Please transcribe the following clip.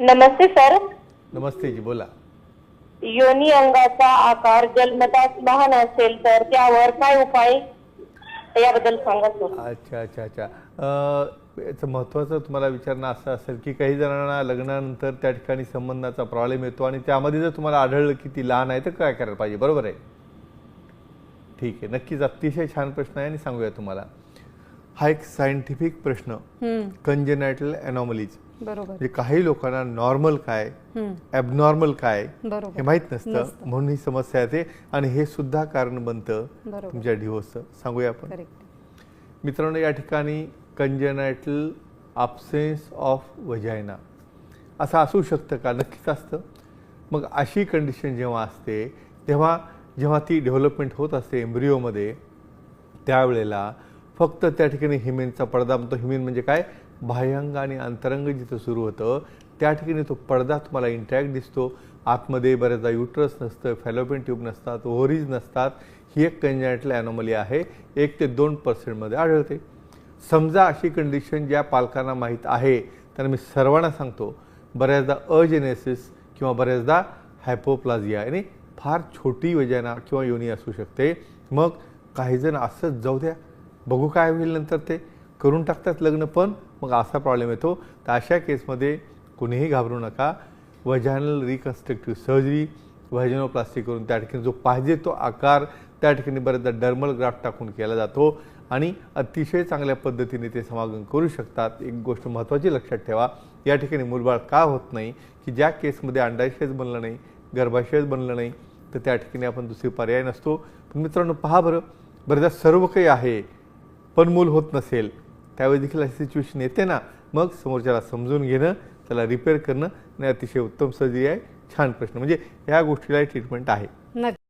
नमस्ते sir. नमस्ते जी बोला. योनी अंगाचा आकार जन्मताच लहान असेल तर त्यावर काय उपाय? याबद्दल सांगा सर. अच्छा अच्छा अच्छा. अं, याचं महत्त्वाचं तुम्हाला विचारणं असं असेल की काही जणांना लग्नानंतर त्या ठिकाणी संबंधाचा प्रॉब्लेम येतो आणि त्यामध्ये जर तुम्हाला आढळलं की ती लहान आहे तर काय करायला पाहिजे? बरोबर आहे? ठीक आहे. नक्कीच अतिशय छान प्रश्न आहे आणि सांगूया तुम्हाला. हा एक सायंटिफिक प्रश्न. हम्म, कंजेनायटल अनॉमलीज बरोबर. म्हणजे काही लोकांना नॉर्मल काय ॲबनॉर्मल काय हे माहीत नसतं. म्हणून ही समस्या येते. आणि हे सुद्धा कारण बनतं तुमच्या डिवोर्सचं सांगूया आपण. मित्रांनो या ठिकाणी कंजेनायटल absence ऑफ वजायना असं असू शकतं का? नक्कीच असतं. मग अशी कंडिशन जेव्हा असते तेव्हा जेव्हा ती डेव्हलपमेंट होत असते एम्ब्रिओमध्ये त्यावेळेला फक्त त्या ठिकाणी हिमेनचा पडदा म्हणतो हिमेन म्हणजे काय? बाह्यंग आणि अंतरंग जिथं सुरू होतं त्या ठिकाणी तो पडदा तुम्हाला इंटॅक्ट दिसतो. आतमध्ये बऱ्याचदा युट्रस नसतं फॅलोपिन ट्यूब नसतात ओव्हरीज नसतात. ही एक कंजॅटल ॲनोमली आहे. एक ते दोन पर्सेंटमध्ये आढळते. समजा अशी कंडिशन ज्या पालकांना माहीत आहे तर मी सर्वांना सांगतो बऱ्याचदा अजेनेसिस किंवा बऱ्याचदा हायपोप्लाझिया आणि फार छोटी वजना किंवा योनी असू शकते. मग काही जण असंच जाऊ द्या बघू काय होईल नंतर ते. करून टाकतात लग्न पण मग असा प्रॉब्लेम येतो. तर अशा केसमध्ये कुणीही घाबरू नका. वजानल रिकन्स्ट्रक्टिव्ह सर्जरी व्हायजनोप्लास्टी करून त्या ठिकाणी जो पाहिजे तो आकार त्या ठिकाणी बऱ्याचदा डर्मल ग्राफ्ट टाकून केला जातो. आणि अतिशय चांगल्या पद्धतीने ते समागम करू शकतात. एक गोष्ट महत्त्वाची लक्षात ठेवा या ठिकाणी मुलबाळ का होत नाही? की ज्या केसमध्ये अंडाशयच बनलं नाही गर्भाशयच बनलं नाही तर त्या ठिकाणी आपण दुसरी पर्याय नसतो. पण मित्रांनो पहा बरं. बरेचदा सर्व काही आहे पण मूल होत नसेल. त्यावेळी देखील अशी सिच्युएशन येते ना. मग समोरच्याला समजून घेणं त्याला रिपेअर करणं आणि अतिशय उत्तम सजी आहे. छान प्रश्न. म्हणजे ह्या गोष्टीला ट्रीटमेंट आहे.